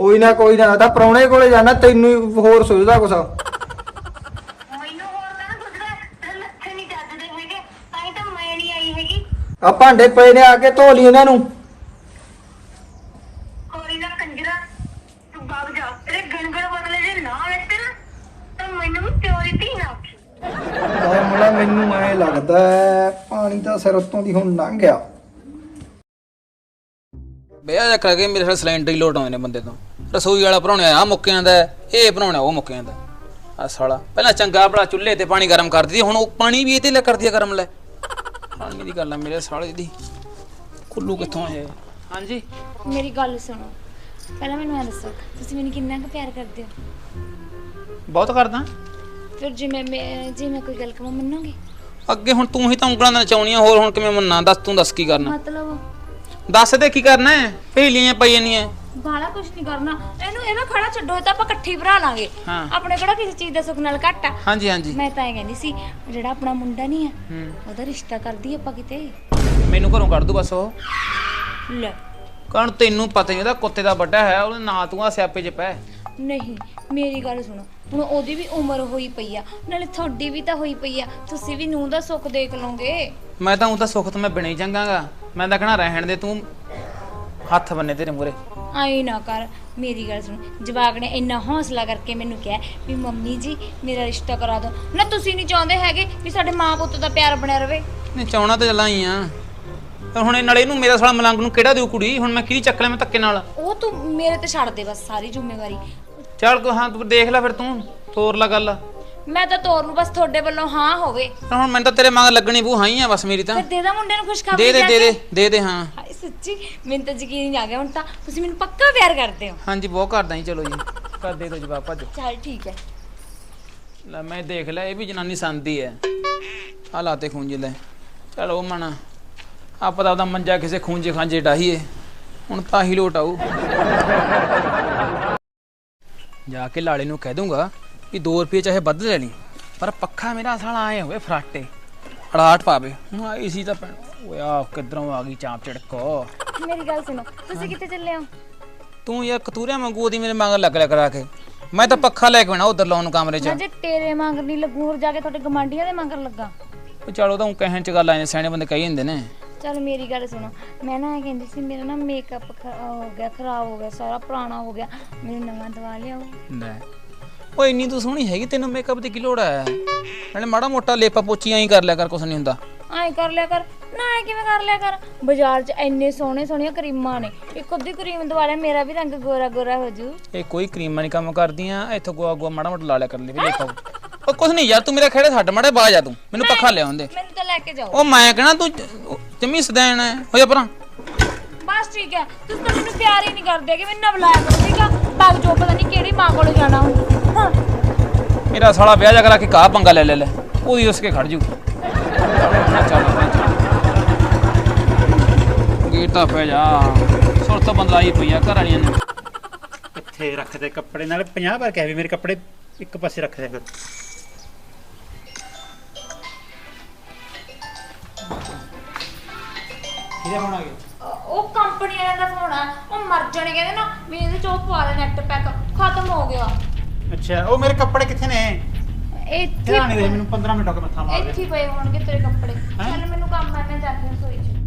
ਕੋਈ ਨਾ ਕੋਈ ਨਾ ਤਾਂ ਪ੍ਰਾਹੁਣੇ ਕੋਲੇ ਜਾਣਾ ਤੈਨੂੰ ਹੀ ਹੋਰ ਸੁਝਦਾ ਕੁਛ। ਮੈਨੂੰ ਹੋਰ ਤਾਂ ਪੁੱਛਦਾ ਤੇਰੇ ਲੱਛਣ ਨਹੀਂ ਚੱਜਦੇ ਹੈਗੇ ਤਾਂ ਹੀ ਤਾਂ ਮੈਂ ਨਹੀਂ ਆਈ ਹੈਗੀ। ਆ ਭਾਂਡੇ ਪਏ ਨੇ ਆ ਕੇ ਧੋ ਲਈ ਇਹਨਾਂ ਨੂੰ। ਕੋਈ ਨਾ ਕੰਜਰਾ ਤੂੰ ਬਾਗ ਜਾ। ਤੇਰੇ ਗਣਗਣ ਬਦਲੇ ਜੇ ਨਾ ਲੈਤੇ ਨਾ ਤਾਂ ਮੈਨੂੰ ਵੀ ਚੋਰੀ ਧੀ ਨਾ ਆਖੀ। ਤਾਂ ਮੁੰਡਾ ਮੈਨੂੰ ਐ ਲੱਗਦਾ ਹੈ, ਪਾਣੀ ਤਾਂ ਸਿਰ ਉੱਤੋਂ ਦੀ ਹੁਣ ਲੰਘ ਗਿਆ। ਵਿਆਹ ਜਾ ਕਰਕੇ ਮੇਰੇ ਸਾਲ ਸਿਲੰਡਰ ਹੀ ਲੋਟ ਆਉਂਦੇ ਨੇ ਬੰਦੇ ਤੋਂ। ਰਸੋਈ ਵਾਲਾ ਭਰਾਉਣਾ ਆ ਮੁੱਕ ਜਾਂਦਾ ਹੈ, ਇਹ ਭਰਾਉਣਾ ਉਹ ਮੁੱਕ ਜਾਂਦਾ ਆ ਸਾਲਾ। ਪਹਿਲਾਂ ਚੰਗਾ ਬੜਾ ਚੁੱਲ੍ਹੇ ਤੇ ਪਾਣੀ ਗਰਮ ਕਰਦੀ ਸੀ ਹੁਣ ਉਹ ਪਾਣੀ ਵੀ ਇਹ ਤੇ ਲੈ ਕਰਦੀ ਆ ਗਰਮ ਲੈ। ਪਾਣੀ ਦੀ ਗੱਲ ਆ ਮੇਰੇ ਸਾਲੇ ਦੀ। ਕੁੱਲੂ ਕਿੱਥੋਂ ਆਇਆ ਹਾਂਜੀ। ਮੇਰੀ ਗੱਲ ਸੁਣੋ। ਪਹਿਲਾਂ ਮੈਨੂੰ ਇਹ ਦੱਸੋ ਤੁਸੀਂ ਮੈਨੂੰ ਕਿੰਨਾ ਕੁ ਪਿਆਰ ਕਰਦੇ ਹੋ? ਬਹੁਤ ਕਰਦਾ। ਫਿਰ ਜੇ ਮੈਂ ਮੈਂ- ਜੇ ਮੈਂ ਕੋਈ ਗੱਲ ਕਰਾਂ ਮੰਨੋਗੇ? ਅੱਗੇ ਹੁਣ ਤੂੰ ਹੀ ਤਾਂ ਉਂਗਲਾਂ ਨਾਲ ਨਚਾਉਣੀਆਂ ਹੋਰ ਹੁਣ ਕਿਵੇਂ ਮੰਨਾਂ? ਦੱਸ ਤੂੰ ਦੱਸ ਕੀ ਕਰਨਾ? ਮਤਲਬ? ਦੱਸ ਦੇ ਕੀ ਕਰਨਾ ਹੈ? ਪਹਲੀਆਂ ਪਈ ਜਾਂਦੀਆਂ ਬਾਲਾ ਕੁਝ ਨਹੀਂ ਕਰਨਾ। ਇਹਨੂੰ ਇਹਨੂੰ ਖੜਾ ਛੱਡੋ ਇਹ ਤਾਂ ਆਪਾਂ ਇਕੱਠੇ ਭਰਾ ਲਾਂਗੇ। ਹਾਂ। ਆਪਣੇ ਕਿਹੜਾ ਕਿਸੇ ਚੀਜ਼ ਦਾ ਸੁੱਖ ਨਾਲ ਘੱਟ ਆ। ਹਾਂਜੀ ਹਾਂਜੀ। ਮੈਂ ਤਾਂ ਇਹ ਕਹਿੰਦੀ ਸੀ ਜਿਹੜਾ ਆਪਣਾ ਮੁੰਡਾ ਨਹੀਂ ਆ ਹੂੰ। ਉਹਦਾ ਰਿਸ਼ਤਾ ਕਰਦੀ ਆਪਾਂ ਕਿਤੇ। ਮੈਨੂੰ ਘਰੋਂ ਕੱਢ ਦੂ ਬਸ ਉਹ। ਲੈ। ਕਣ ਤੈਨੂੰ ਪਤਾ ਹੀ ਉਹਦਾ ਕੁੱਤੇ ਦਾ ਵੱਡਾ ਹੈ ਉਹਦੇ ਨਾਂ ਤੂੰ ਆ ਸਿਆਪੇ 'ਚ ਪੈ। ਨਹੀਂ ਮੇਰੀ ਗੱਲ ਸੁਣੋ। ਹੁਣ ਉਹਦੀ ਵੀ ਉਮਰ ਹੋਈ ਪਈ ਆ ਨਾਲੇ ਤੁਹਾਡੀ ਵੀ ਤਾਂ ਹੋਈ ਪਈ ਆ। ਤੁਸੀਂ ਵੀ ਨੂੰਹ ਦਾ ਸੁੱਖ ਦੇਖ ਲਓਗੇ। ਮੈਂ ਤਾਂ ਉਹਦਾ ਸੁੱਖ ਤੋਂ ਮੈਂ ਬਿਨਾਂ ਹੀ ਚੰਗਾਗਾ। ਮੈਂ ਤਾਂ ਕਹਣਾ ਰਹਿਣ ਦੇ ਤੂੰ ਹੱਥ ਬੰਨੇ ਤੇਰੇ ਮੂਰੇ ਆਈ ਨਾ ਕਰ। ਮੇਰੀ ਗੱਲ ਸੁਣ ਜਵਾਕ ਨੇ ਇੰਨਾ ਹੌਸਲਾ ਕਰਕੇ ਮੈਨੂੰ ਕਿਹਾ ਵੀ ਮੰਮੀ ਜੀ ਮੇਰਾ ਰਿਸ਼ਤਾ ਕਰਾ ਦਿਓ। ਨਾ ਤੁਸੀਂ ਨਹੀਂ ਚਾਹੁੰਦੇ ਹੈਗੇ ਵੀ ਸਾਡੇ ਮਾਂ ਪੁੱਤ ਦਾ ਪਿਆਰ ਬਣਿਆ ਰਵੇ। ਨਹੀਂ ਚਾਉਣਾ ਤਾਂ ਚੱਲਾਂ ਹੀ ਆ। ਪਰ ਹੁਣ ਇਹ ਨਾਲੇ ਇਹਨੂੰ ਮੇਰਾ ਸਾਲਾ ਮਲੰਗ ਨੂੰ ਕਿਹੜਾ ਦਿਓ ਕੁੜੀ? ਹੁਣ ਮੈਂ ਕਿਹਦੀ ਚੱਕ ਲੈ ਮੈਂ ਧੱਕੇ ਨਾਲ? ਉਹ ਤੂੰ ਮੇਰੇ ਤੇ ਛੱਡ ਦੇ ਬਸ ਸਾਰੀ ਜ਼ਿੰਮੇਵਾਰੀ। ਚੱਲ ਕੋ ਹਾਂ ਤੂੰ ਦੇਖ ਲੈ ਫਿਰ ਤੂੰ ਤੋਰ ਲਾ ਗੱਲ। ਮੈਂ ਤਾਂ ਤੋਰ ਨੂੰ ਬਸ ਤੁਹਾਡੇ ਵੱਲੋਂ ਹਾਂ ਹੋਵੇ। ਹੁਣ ਮੈਨੂੰ ਤਾਂ ਤੇਰੇ ਮੰਗ ਲੱਗਣੀ ਬੂ ਹਾਈ ਆ ਬਸ ਮੇਰੀ ਤਾਂ। ਫਿਰ ਦੇ ਦਾ ਮੁੰਡੇ ਨੂੰ ਖੁਸ਼ਖਬਰੀ ਦੇ ਦੇ ਦੇ ਦੇ। ਦੇ ਦੇ ਹਾਂ। ਸੱਚੀ ਮੈਨੂੰ ਤਾਂ ਯਕੀਨ ਨਹੀਂ ਆ ਗਿਆ ਹੁਣ ਤਾਂ ਤੁਸੀਂ ਮੈਨੂੰ ਪੱਕਾ ਪਿਆਰ ਕਰਦੇ ਹੋ। ਹਾਂਜੀ ਬਹੁਤ ਕਰਦਾ ਹੀ ਚਲੋ ਜੀ। [LAUGHS] ਕਰ ਦੇ ਦੋ ਜਵਾਬ ਭੱਜ। ਚੱਲ ਠੀਕ ਹੈ। ਲੈ ਮੈਂ ਦੇਖ ਲਿਆ ਇਹ ਵੀ ਜਨਾਨੀ ਸੰਦੀ ਹੈ। ਆ ਲਾਤੇ ਖੂੰਜੇ ਲੈ। ਚਲ ਉਹ ਮਣਾ ਆਪਾਂ ਤਾਂ ਉਹਦਾ ਮੰਜਾ ਕਿਸੇ ਖੂੰਜੇ ਖਾਂਜੇ ਡਾਹੀਏ। ਹੁਣ ਤਾਂ ਹੀ ਲੋਟ ਆਊ। [LAUGHS] ਜਾ ਕੇ ਲਾਲੇ ਨੂੰ ਕਹਿ ਦੂੰਗਾ ਵੀ 2 ਰੁਪਏ ਚਾਹੇ ਵੱਧ ਲੈ ਲਈ ਪਰ ਪੱਖਾ ਮੇਰਾ ਸਾਲਾ ਆਏ ਹੋਵੇ ਫਰਾਟੇ। ਅੜਾਟ ਪਾਵੇ। ਹੁਣ ਆਈ ਸੀ ਤਾਂ ਭੈਣ ਓਏ ਆ ਕਿੱਧਰੋਂ ਆ ਗਈ ਚਾਂਪ ਝੜਕੋ? ਮੇਰੀ ਗੱਲ ਸੁਣੋ ਤੁਸੀਂ ਕਿੱਥੇ ਚੱਲੇ ਹੋ? ਤੂੰ ਯਾਰ ਕਤੂਰਿਆ ਮੰਗੂ ਉਹਦੀ ਮੇਰੇ ਮੰਗ ਲੱਗ ਲਿਆ ਕਰਾ ਕੇ। ਮੈਂ ਤਾਂ ਪੱਖਾ ਲੈ ਕੇ ਆਣਾ ਉਧਰ ਲਾਉਣ ਨੂੰ ਕਮਰੇ 'ਚ। ਮੈਂ ਜੇ ਤੇਰੇ ਮੰਗਰ ਨਹੀਂ ਲੱਗੂ ਹੋਰ ਜਾ ਕੇ ਤੁਹਾਡੇ ਗਮਾਂਡੀਆਂ ਦੇ ਮੰਗਰ ਲੱਗਾ। ਉਹ ਚਲੋ ਤਾਂ ਊਂ ਕਹਿਣ ਚ ਗੱਲ ਆਏ ਨੇ ਸਿਆਣੇ ਬੰਦੇ ਕਹੀ ਜਾਂਦੇ ਨੇ। ਚੱਲ ਮੇਰੀ ਗੱਲ ਸੁਣੋ ਮੈਂ ਨਾ ਇਹ ਕਹਿੰਦੀ ਸੀ ਮੇਰਾ ਨਾ ਮੇਕਅਪ ਹੋ ਗਿਆ ਖਰਾਬ ਹੋ ਗਿਆ ਸਾਰਾ ਪੁਰਾਣਾ ਹੋ ਗਿਆ ਮੈਨੂੰ ਨਵਾਂ ਦਵਾ ਲਿਆਓ। ਲੈ। ਓਏ ਇੰਨੀ ਤੂੰ ਸੋਹਣੀ ਹੈਗੀ ਤੈਨੂੰ ਮੇਕਅਪ ਦੀ ਕੀ ਲੋੜ ਹੈ ਨਾਲੇ ਮਾੜਾ ਮੋਟਾ ਲੇਪਾ ਪੋਚੀ ਐਂ ਕਰ ਲਿਆ ਕਰ ਕੁਛ ਨਹੀਂ ਹੁੰਦਾ। ਐਂ ਕਰ ਲਿਆ ਕਰ ਨਾ ਐਂ ਕਿਵੇਂ ਕਰ ਲਿਆ ਕਰ? ਬਾਜ਼ਾਰ 'ਚ ਇੰਨੇ ਸੋਹਣੇ ਸੋਹਣੀਆਂ ਕਰੀਮਾਂ ਨੇ। ਇੱਕ ਅੱਧੀ ਕਰੀਮ ਦਵਾ ਮੇਰਾ ਵੀ ਰੰਗ ਗੋਰਾ ਗੋਰਾ ਹੋ ਜੂ। ਇਹ ਕੋਈ ਕਰੀਮਾਂ ਨਹੀਂ ਕੰਮ ਕਰਦੀਆਂ ਇੱਥੋਂ ਗੋਆ ਗੋਆ ਮਾੜਾ ਮੋਟਾ ਲਾ ਲਿਆ ਕਰ ਲੈ ਵੀ ਲੇਪਾ ਓ ਕੁਛ ਨਹੀਂ ਯਾਰ ਤੂੰ ਮੇਰੇ ਖੇੜੇ ਛੱਡ ਮਾੜੇ ਬਾਜ ਆ ਤੂੰ। ਮੈਨੂੰ ਪੱਖਾ ਲਿਆਉਣ ਦੇ। ਮੈਨੂੰ ਤਾਂ ਲੈ ਕੇ ਜਾਓ। ਉਹ ਮੈਂ ਕਹਣਾ ਤੂੰ ਜਮੀ ਸਦੈਣ ਹੈ ਹੋ ਜਾ ਪਰਾਂ। ਬਸ ਠੀਕ ਹੈ। ਤੁਸੀਂ ਤਾਂ ਮੈਨੂੰ ਪਿਆਰ ਹੀ ਨਹੀਂ ਕਰਦੇ ਕਿ ਮੈਨੂੰ ਨਾ ਬੁਲਾਇਆ ਕਰੋ ਠੀਕ ਆ? ਭੱਗ ਜੋ ਪਤਾ ਨਹੀਂ ਕਿਹੜੀ ਮਾਂ ਕੋਲ ਜਾਣਾ ਹੁਣ। ਹਾਂ। ਮੇਰਾ ਸਾਲਾ ਵਿਆਹ ਜਾ ਕਰਾ ਕੇ ਕਾ ਪੰਗਾ ਲੈ ਲੈ ਲੈ। ਉਹਦੀ ਉਸ ਕੇ ਖੜ ਜੂ। [LAUGHS] ਚੱਲ। ਗੇਟਾ ਪੈ ਜਾ। ਸੁਰਤ ਬੰਦਲਾਈ ਪਈ ਆ ਘਰ ਵਾਲੀਆਂ ਨੇ। ਇੱਥੇ ਰੱਖਦੇ ਕੱਪੜੇ ਨਾਲ 50 ਵਾਰ ਕਹਿ ਵੀ ਮੇਰੇ ਕੱਪੜੇ ਇੱਕ ਪਾਸੇ ਰੱਖ ਦਿਆ ਕਰ ਕਿਹਦਾ ਫੋਨ ਆ ਗਿਆ ਉਹ ਕੰਪਨੀ ਵਾਲਿਆਂ ਦਾ ਫੋਨ ਆ। ਉਹ ਮਰ ਜਾਣੇ ਕਹਿੰਦੇ ਨਾ ਵੀ ਇਹਦੇ ਚੋਂ ਪਵਾ ਲੈ ਨੈਟ ਪੈਕ ਖਤਮ ਹੋ ਗਿਆ। ਅੱਛਾ ਉਹ ਮੇਰੇ ਕੱਪੜੇ ਕਿੱਥੇ ਨੇ? ਇੱਥੇ ਧਿਆਨ ਨਹੀਂ ਦੇ ਮੈਨੂੰ 15 ਮਿੰਟ ਹੋ ਗਏ ਮੱਥਾ ਮਾਰਦੇ ਇੱਥੇ ਹੀ ਪਏ ਹੋਣਗੇ ਤੇਰੇ ਕੱਪੜੇ। ਹੈਂ? ਚੱਲ ਮੈਨੂੰ ਕੰਮ ਹੈ ਮੈਂ ਜਾਂਦੀ ਹਾਂ ਰਸੋਈ 'ਚ।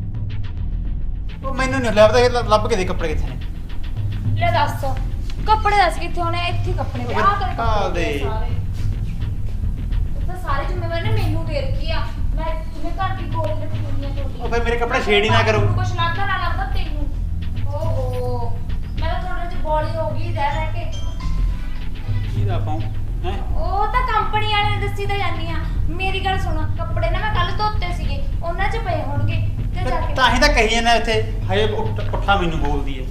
ਉਹ ਮੈਨੂੰ ਨਹੀਂ ਲੱਭਦਾ ਇਹ ਲੱਭ ਕੇ ਦੇ ਕੱਪੜੇ ਕਿੱਥੇ ਨੇ? ਲੈ ਦੱਸ ਕੱਪੜੇ ਦੱਸ ਕਿੱਥੇ ਹੋਣੇ ਇੱਥੇ ਕੱਪੜੇ ਪਏ ਆਹ ਤੇਰੇ ਆ ਕੱਪੜੇ ਦੇ। ਸਾਰੇ। ਇਹ ਤਾਂ ਸਾਰੀ ਜ਼ਿੰਮੇਵਾਰੀ ਨਾ ਮੈਨੂੰ ਦੇ ਰੱਖੀ ਆ। ਮੈਂ ਜਿਵੇਂ ਘਰ ਦੀ ਗੋਲੀ ਰੱਖੀ ਹੋਈ ਆ ਤੁਹਾਡੀ। ਉਹ ਫਿਰ ਮੇਰੇ ਕੱਪੜੇ ਛੇੜ ਹੀ ਨਾ ਕਰੋ। ਕੁਝ ਲੱਗਦਾ ਨਾ ਲੱਗਦਾ ਤੈਨੂੰ। ਓਹੋ। ਮੈਂ ਤਾਂ ਥੋੜੇ ਜਿਹੀ ਬੋਲੀ ਹੋ ਗਈ ਰਹਿ ਰਹਿ ਕੇ। ਕਿਹਦਾ ਪਾਉਂ? ਹੈ? ਉਹ ਤਾਂ ਕੰਪਨੀ ਵਾਲਿਆਂ ਨੇ ਦੱਸੀ ਤਾਂ ਜਾਨੀ ਆ। ਮੇਰੀ ਗੱਲ ਸੁਣ ਕੱਪੜੇ ਨਾ ਮੈਂ ਕੱਲ ਧੋਤੇ ਸੀਗੇ ਉਹਨਾਂ 'ਚ ਪਏ ਹੋਣਗੇ। ਤੇ ਜਾ ਕੇ ਤਾਂ ਹੀ ਤਾਂ ਕਹੀ ਜਾਂਦਾ ਇੱਥੇ, ਹਏ ਪੁੱਠਾ ਮੈਨੂੰ ਬੋਲਦੀ ਹੈ।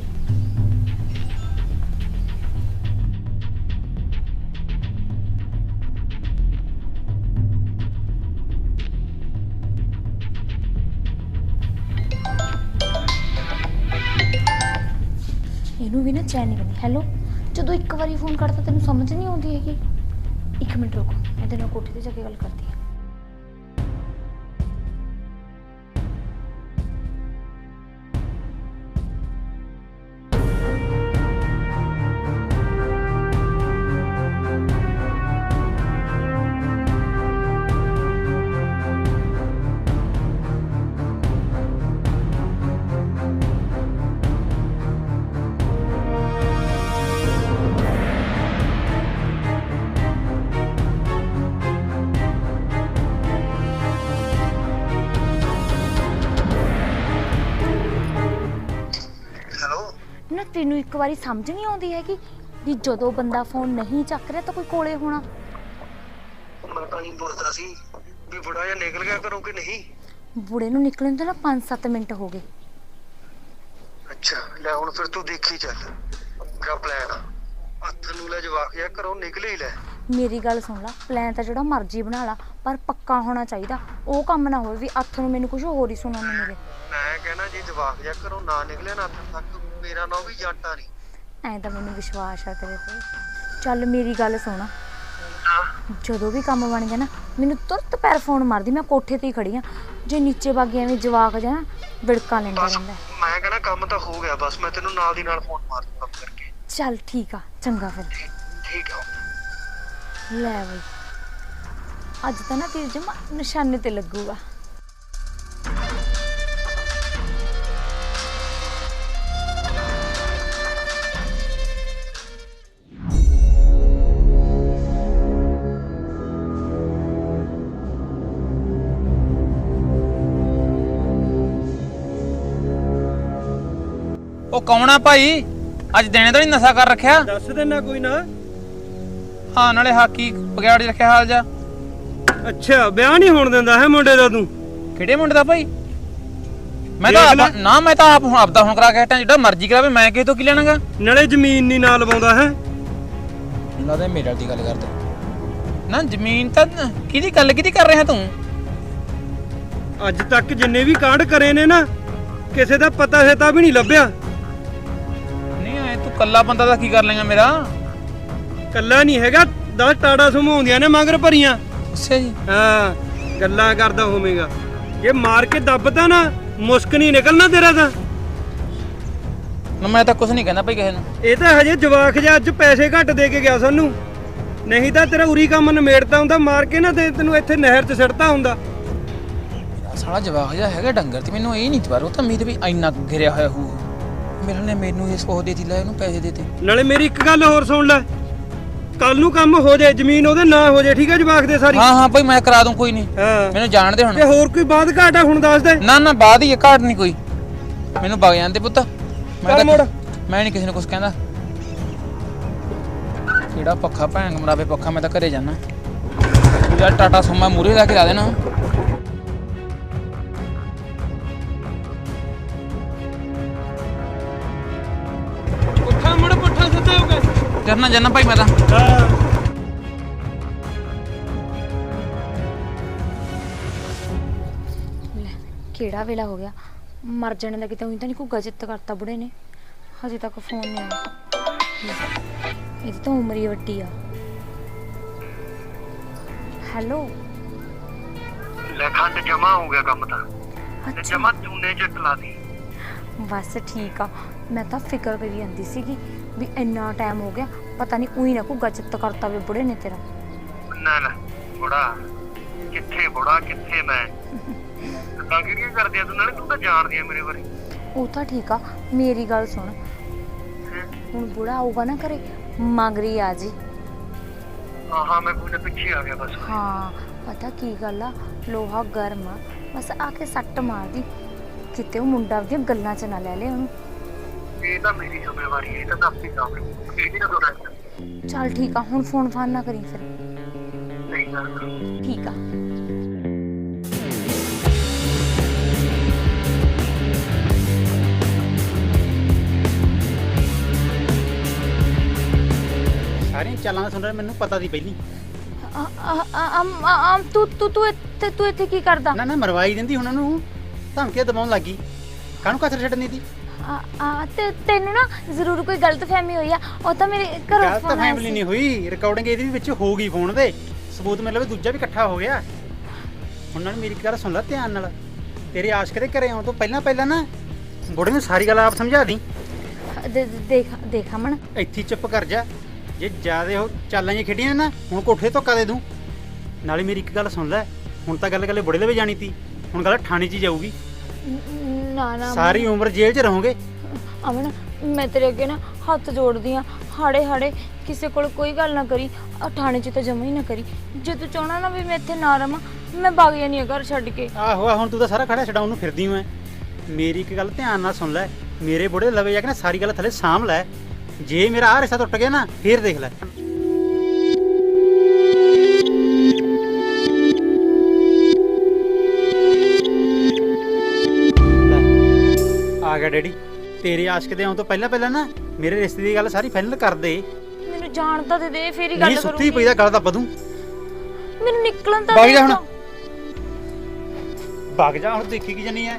ਇਹਨੂੰ ਵੀ ਨਾ ਚੈਨ ਨਹੀਂ ਕਰਨੀ। ਹੈਲੋ ਜਦੋਂ ਇੱਕ ਵਾਰੀ ਫੋਨ ਕਰਤਾ, ਤੈਨੂੰ ਸਮਝ ਨਹੀਂ ਆਉਂਦੀ ਹੈਗੀ। ਇੱਕ ਮਿੰਟ ਰੁਕੋ, ਮੈਂ ਤੈਨੂੰ ਕੋਠੇ ਤੇ ਜਾ ਕੇ ਗੱਲ ਕਰਦੀ ਹਾਂ। ਤੈਨੂੰ ਇੱਕ ਵਾਰੀ ਸਮਝ ਨਹੀਂ ਆਉਂਦੀ ਹੈਗੀ ਵੀ ਜਦੋਂ ਬੰਦਾ ਫੋਨ ਨਹੀਂ ਚੱਕ ਰਿਹਾ ਤਾਂ ਕੋਈ ਕੋਲੇ ਹੋਣਾ। ਮੈਂ ਤਾਂ ਇਹ ਪੁੱਛਦਾ ਸੀ ਵੀ ਬੁੜਾ ਜਿਹਾ ਨਿਕਲ ਗਿਆ ਘਰੋਂ ਕਿ ਨਹੀਂ? ਬੁੜੇ ਨੂੰ ਨਿਕਲਣ ਤੋਂ ਨਾ 5-7 ਮਿੰਟ ਹੋ ਗਏ। ਅੱਛਾ ਲੈ ਹੁਣ ਫਿਰ ਤੂੰ ਦੇਖੀ ਚੱਲ। ਕਿਆ ਪਲਾਨ ਆ। ਹੱਥ ਨੂੰ ਲੈ ਜਵਾਕ ਜਿਹਾ ਘਰੋਂ ਨਿਕਲੇ ਹੀ ਲੈ। ਮੇਰੀ ਗੱਲ ਸੁਣ ਲੈ ਪਲਾਨ ਤਾਂ ਜਿਹੜਾ ਮਰਜ਼ੀ ਬਣਾ ਲਾ ਪਰ ਪੱਕਾ ਹੋਣਾ ਚਾਹੀਦਾ। ਉਹ ਕੰਮ ਨਾ ਹੋਵੇ ਵੀ ਅੱਥ ਨੂੰ ਮੈਨੂੰ ਕੁਝ ਹੋਰ ਹੀ ਸੁਣਨ ਨੂੰ ਮਿਲੇ। ਮੈਂ ਕਹਿਣਾ ਜੇ ਜਵਾਕ ਜਿਹਾ ਘਰੋਂ ਨਾ ਨਿਕਲਿਆ ਨਾ ਹੱਥ ਤੱਕ ਮੇਰਾ ਨਾਂ ਵੀ ਜੱਟਾ ਨਹੀਂ ਐਂ ਤਾਂ ਮੈਨੂੰ ਵਿਸ਼ਵਾਸ ਆ ਤੇਰੇ ਤੇ। ਚੱਲ ਮੇਰੀ ਗੱਲ ਸੁਣ। ਜਦੋਂ ਵੀ ਕੰਮ ਬਣ ਗਿਆ ਨਾ ਮੈਨੂੰ ਤੁਰਤ ਪੈਰ ਫੋਨ ਮਾਰਦੀ ਮੈਂ ਕੋਠੇ ਤੇ ਹੀ ਖੜੀ ਆ। ਜੇ ਨੀਚੇ ਵਗ ਐਵੇਂ ਜਵਾਕ ਜਾ ਵਿੜਕਾ ਲੈਂਦਾ ਰਹਿੰਦਾ। ਮੈਂ ਕਹਿਣਾ ਕੰਮ ਤਾਂ ਹੋ ਗਿਆ ਬਸ ਮੈਂ ਤੈਨੂੰ ਨਾਲ ਦੀ ਨਾਲ ਫੋਨ ਮਾਰ ਦੂੰ ਕੰਮ ਕਰਕੇ ਚੱਲ ਠੀਕ ਆ ਚੰਗਾ ਫਿਰ। ਠੀਕ ਆ। ਲੈ ਬਈ। ਅੱਜ ਤਾਂ ਨਾ ਤੇਰੇ ਜਮਾ ਨਿਸ਼ਾਨੇ ਤੇ ਲੱਗੂਗਾ। ਕੌਣ ਆ ਭਾਈ? ਅੱਜ ਦਿਨੇ ਤਾਂ ਨਹੀਂ ਨਸ਼ਾ ਕਰ ਰੱਖਿਆ। ਦੱਸ ਦੇਣਾ ਕੋਈ ਨਾ। ਹਾਂ ਨਾਲੇ ਹਾਕੀ ਪਗਿਆੜੀ ਰੱਖਿਆ ਹਾਲ ਜਾ। ਅੱਛਾ ਵਿਆਹ ਨਹੀਂ ਹੋਣ ਦਿੰਦਾ ਹੈ ਮੁੰਡੇ ਦਾ ਤੂੰ? ਕਿਹੜੇ ਮੁੰਡੇ ਦਾ ਭਾਈ? ਮੈਂ ਤਾਂ ਦੇਖ ਲੈ। ਆਪ- ਨਾ ਮੈਂ ਤਾਂ ਆਪ ਹੁਣ ਆਪਦਾ ਹੁਣ ਕਰਾ ਕੇ ਹਟਾਂ ਜਿਹੜਾ ਮਰਜ਼ੀ ਕਰਾਵੇ ਮੈਂ ਕਿਸੇ ਤੋਂ ਕੀ ਲੈਣਾਗਾ? ਨਾਲੇ ਜ਼ਮੀਨ ਨਹੀਂ ਨਾਲ ਲਵਾਉਂਦਾ ਹੈ। ਲੱਗਦਾ ਮੇਰੇ ਦੀ ਗੱਲ ਕਰਦਾ। ਨਾ ਜ਼ਮੀਨ ਤਾਂ ਕਿਹਦੀ ਗੱਲ ਕਿਹਦੀ ਕਰ ਰਿਹਾ ਤੂੰ? ਅੱਜ ਤੱਕ ਜਿੰਨੇ ਵੀ ਕਾਂਡ ਕਰੇ ਨੇ ਨਾ ਕਿਸੇ ਦਾ ਪਤਾ ਹੈ ਤਾਂ ਵੀ ਨਹੀਂ ਲੱਭਿਆ। ਤੂੰ ਕੱਲਾ ਬੰਦਾ ਦਾ ਕੀ ਕਰ ਲੇਗਾ ਮੇਰਾ? ਕੱਲਾ ਨਹੀਂ ਹੈਗਾ 10 ਟਾੜਾ ਸਮੂਹਉਂਦੀਆਂ ਨੇ ਮਗਰ ਭਰੀਆਂ। ਅੱਛਾ ਜੀ। ਹਾਂ ਗੱਲਾਂ ਕਰਦਾ ਹੋਵੇਗਾ। ਜੇ ਮਾਰ ਕੇ ਦੱਬਦਾ ਨਾ ਮੁਸਕ ਨਹੀਂ ਨਿਕਲਣਾ ਤੇਰਾ ਤਾਂ। ਨਾ ਮੈਂ ਤਾਂ ਕੁਝ ਨਹੀਂ ਕਹਿੰਦਾ ਭਾਈ ਕਿਸੇ ਨੂੰ। ਇਹ ਤਾਂ ਹਜੇ ਜਵਾਕ ਜਿਹਾ ਅੱਜ ਪੈਸੇ ਘੱਟ ਦੇ ਕੇ ਗਿਆ ਸਾਨੂੰ। ਨਹੀਂ ਤਾਂ ਤੇਰਾ ਉਰੀ ਕੰਮ ਨਿਮੇੜਤਾ ਹੁੰਦਾ ਮਾਰ ਕੇ ਨਾ ਤੇ ਤੈਨੂੰ ਇੱਥੇ ਨਹਿਰ 'ਚ ਸਿੱਟਤਾ ਹੁੰਦਾ। ਸਾਲਾ ਜਵਾਕ ਜਿਹਾ ਹੈਗਾ ਡੰਗਰ ਤੇ ਮੈਨੂੰ ਇਹ ਨਹੀਂ ਤਵਾਰ ਉਹ ਤਾਂ ਮੀਤ ਵੀ ਇੰਨਾ ਕੁ ਗਿਰਿਆ ਹੋਇਆ ਹੂ ਮੇਰੇ ਨੇ ਮੈਨੂੰ ਇਸ ਉਹ ਦੇਤੀ ਲੈ ਇਹਨੂੰ ਪੈਸੇ ਦੇਤੇ। ਨਾਲੇ ਮੇਰੀ ਇੱਕ ਗੱਲ ਹੋਰ ਸੁਣ ਲੈ। ਕੱਲ ਨੂੰ ਕੰਮ ਹੋ ਜਾਏ ਜ਼ਮੀਨ ਉਹਦੇ ਨਾਂ ਹੋ ਜਾਏ ਠੀਕ ਹੈ ਜਵਾਕ ਦੇ ਸਾਰੀ? ਹਾਂ ਹਾਂ ਭਾਈ ਮੈਂ ਕਰਾ ਦੂੰ ਕੋਈ ਨਹੀਂ। ਹਾਂ। ਮੈਨੂੰ ਜਾਣ ਦੇ ਹੁਣ। ਤੇ ਹੋਰ ਕੋਈ ਬਾਤ ਘਾਟ ਆ ਹੁਣ ਦੱਸ ਦੇ। ਨਾ ਨਾ ਬਾਅਦ ਹੀ ਇਹ ਘਾਟ ਨਹੀਂ ਕੋਈ। ਮੈਨੂੰ ਵਗ ਜਾਂਦੇ ਪੁੱਤ। ਮੈਂ ਚੱਲ ਮੁੜ। ਮੈਂ ਨਹੀਂ ਕਿਸੇ ਨੂੰ ਕੁਝ ਕਹਿੰਦਾ। ਕਿਹੜਾ ਪੱਖਾ ਭੈਣ ਮਰਾਵੇ ਪੱਖਾ ਮੈਂ ਤਾਂ ਘਰੇ ਜਾਣਾ ਯਾਰ ਟਾਟਾ ਸੁਮਾ ਮੂਰੇ ਲਾ ਕੇ ਲਾ ਦੇਣਾ। ਕਰਨਾ ਜਾਣਾ ਭਾਈ ਮੈਂ ਤਾਂ। ਲੈ ਕਿਹੜਾ ਵੇਲਾ ਹੋ ਗਿਆ? ਮਰ ਜਾਣੇ ਦਾ ਕਿਤੇ ਉਹੀ ਤਾਂ ਨਹੀਂ ਕੋਈ ਗਜਤ ਕਰਤਾ ਬੁੜੇ ਨੇ। ਹਜੇ ਤੱਕ ਫੋਨ ਨਹੀਂ ਆਇਆ। ਇਹਦੀ ਤਾਂ ਉਮਰ ਹੀ ਵੱਡੀ ਆ। ਹੈਲੋ? ਲੈ ਖੰਡ ਜਮਾ ਹੋ ਗਿਆ ਕੰਮ ਤਾਂ। ਤੇ ਅੱਛਾ। ਜਮਾ ਚੂਨੇ ਚ ਟਲਾ ਦੀ। ਬਸ ਠੀਕ ਆ। ਮੈਂ ਤਾਂ ਫਿਕਰ ਕਰੀ ਜਾਂਦੀ ਸੀਗੀ ਵੀ ਇੰਨਾ ਟਾਈਮ ਹੋ ਗਿਆ ਪਤਾ ਨਹੀਂ ਉਹੀ ਨਾ ਕੋਈ ਗਜਤ ਕਰਤਾ ਵੇ ਬੁੜੇ ਨੇ ਤੇਰਾ। ਨਾ ਨਾ ਬੁੜਾ। ਕਿੱਥੇ ਬੁੜਾ ਕਿੱਥੇ ਮੈਂ? ਗੱਲਾਂ ਕਿਹੜੀਆਂ ਕਰਦੀ ਆ ਤੂੰ? ਨਾਲੇ ਤੂੰ ਤਾਂ ਜਾਣਦੀ ਆ ਮੇਰੇ ਬਾਰੇ। ਉਹ ਤਾਂ ਠੀਕ ਆ ਮੇਰੀ ਗੱਲ ਸੁਣ। ਹੁਣ ਬੁੜਾ ਆਊਗਾ ਨਾ ਘਰੇ ਮੰਗਰੀ ਆ ਜੀ। ਹਾਂ ਹਾਂ ਮੈਂ ਨਾ ਪਿੱਛੇ ਆ ਗਿਆ ਬਸ। ਹਾਂ ਪਤਾ ਕੀ ਗੱਲ ਆ? ਲੋਹਾ ਗਰਮ ਆ। ਬਸ ਆ ਕੇ ਸੱਟ ਮਾਰਦੀ। ਕਿਤੇ ਉਹ ਮੁੰਡਾ ਉਹਦੀਆਂ ਗੱਲਾਂ 'ਚ ਨਾ ਲੈ ਲੈ ਉਹਨੂੰ। ਇਹ ਤਾਂ ਮੇਰੀ ਜ਼ਿੰਮੇਵਾਰੀ ਹੈ ਇਹ ਤਾਂ ਆਪਣੀ ਕੰਮ ਹੈ ਇਹ ਵੀ ਨਾ ਦੋੜਾ ਚੱਲ ਠੀਕ ਆ ਹੁਣ ਫੋਨ ਫਾਨ ਨਾ ਕਰੀ ਫਿਰ। ਨਹੀਂ ਕਰਦਾ ਠੀਕ ਆ। ਸਾਰੀਆਂ ਚਾਲਾਂ ਦਾ ਸੁਣ ਰਿਹਾ ਮੈਨੂੰ ਪਤਾ ਸੀ ਪਹਿਲੀ। ਆ- ਆ- ਆ- ਆਮ- ਆ- ਆਮ ਤੂੰ ਤੂੰ ਤੂੰ ਇੱਥੇ ਤੂੰ ਇੱਥੇ ਕੀ ਕਰਦਾ? ਨਾ ਨਾ ਮਰਵਾਈ ਦਿੰਦੀ ਹੁਣ ਉਹਨੂੰ। ਧਮਕੀਆਂ ਲੱਗੀ ਕਾਹਨੂੰ ਕਸਰ ਛੱਡਣੀ ਦੀ ਆ ਆ ਤੇ ਤੈਨੂੰ ਨਾ ਜ਼ਰੂਰ ਕੋਈ ਗਲਤਫਹਿਮੀ ਹੋਈ ਆ ਉਹ ਤਾਂ ਮੇਰੇ ਘਰੋਂ ਗੱਲ ਤਾਂ ਫੋਨ ਆਇਆ ਫੈਮਿਲੀ ਸੀ ਨਹੀਂ ਹੋਈ। ਰਿਕਾਰਡਿੰਗ ਇਹਦੇ ਵੀ ਵਿੱਚ ਹੋ ਗਈ ਫੋਨ ਦੇ ਸਬੂਤ ਮਤਲਬ ਦੂਜਾ ਵੀ ਇਕੱਠਾ ਹੋ ਗਿਆ। ਹੁਣ ਨਾਲ ਮੇਰੀ ਗੱਲ ਸੁਣ ਲੈ ਧਿਆਨ ਨਾਲ। ਤੇਰੇ ਆਸ਼ਕ ਦੇ ਘਰੇ ਆਉਣ ਤੋਂ ਪਹਿਲਾਂ ਪਹਿਲਾਂ ਨਾ ਬੁੜੇ ਨੂੰ ਸਾਰੀ ਗੱਲ ਆਪ ਸਮਝਾ ਦੀ। ਦੇ- ਦੇ- ਦੇਖ ਦੇਖ ਅਮਨ। ਇੱਥੇ ਹੀ ਚੁੱਪ ਕਰ ਜਾ। ਜੇ ਜਿਆਦੇ ਉਹ ਚਾਲਾਂ ਜਿਹੀਆਂ ਖੇਡੀਆਂ ਨਾ ਹੁਣ ਕੋਠੇ ਧੋਕਾ ਦੇ ਦੂੰ। ਨਾਲੇ ਮੇਰੀ ਇੱਕ ਗੱਲ ਸੁਣ ਲੈ। ਹੁਣ ਤਾਂ ਗੱਲ ਗੱਲੇ ਬੁੜੇ ਲਵੇ ਜਾਣੀ ਤੀ। ਹੁਣ ਗੱਲ ਥਾਣੇ 'ਚ ਹੀ ਜਾਊਗੀ। ਨ- ਨਾ ਸਾਰੀ ਉਮਰ ਜੇਲ੍ਹ 'ਚ ਰਹੋਗੇ? ਅਮਨ ਮੈਂ ਤੇਰੇ ਅੱਗੇ ਨਾ ਹੱਥ ਜੋੜਦੀ ਆ। ਹਾੜੇ ਹਾੜੇ ਕਿਸੇ ਕੋਲ ਕੋਈ ਗੱਲ ਨਾ ਕਰੀ। ਆ ਥਾਣੇ 'ਚ ਤਾਂ ਜਮਾ ਹੀ ਨਾ ਕਰੀ। ਜੇ ਤੂੰ ਚਾਹਣਾ ਨਾ ਵੀ ਮੈਂ ਇੱਥੇ ਨਾ ਰਵਾਂ ਮੈਂ ਵਗ ਜਾਨੀ ਆ ਘਰ ਛੱਡ ਕੇ। ਆਹੋ ਆ ਹੁਣ ਤੂੰ ਤਾਂ ਸਾਰਾ ਖੜਾ ਛਡਾਉਣ ਨੂੰ ਫਿਰਦੀ ਹੋਂ ਮੇਰੀ ਇੱਕ ਗੱਲ ਧਿਆਨ ਨਾਲ ਸੁਣ ਲੈ। ਮੇਰੇ ਬੁੜੇ ਲਵੇ ਜਾ ਕੇ ਨਾ ਸਾਰੀ ਗੱਲ ਥੱਲੇ ਸਾਂਭ ਲੈ। ਜੇ ਮੇਰਾ ਆਹ ਰਿਸ਼ਤਾ ਟੁੱਟ ਗਿਆ ਨਾ ਫੇਰ ਦੇਖ ਲੈ, ਆ ਗਿਆ ਡੈਡੀ। ਤੇਰੇ ਆਸ਼ਕ ਦੇ ਆਉਣ ਤੋਂ ਪਹਿਲਾਂ ਪਹਿਲਾਂ ਨਾ ਮੇਰੇ ਰਿਸ਼ਤੇ ਦੀ ਗੱਲ ਸਾਰੀ ਫਾਈਨਲ ਕਰ ਦੇ। ਮੈਨੂੰ ਜਾਣ ਤਾਂ ਦੇ ਦੇ ਫੇਰ ਹੀ ਨਹੀਂ ਗੱਲ ਸੁੱਤੀ ਕਰੂੰਗੀ। ਪਈ ਦਾ ਗੱਲ ਤਾਂ ਵਧੂ। ਮੈਨੂੰ ਨਿਕਲਣ ਤਾਂ ਦੇ ਜਾ ਹੁਣ। ਵਗ ਜਾ ਹੁਣ ਦੇਖੀ ਕੀ ਜਨੀ ਐ।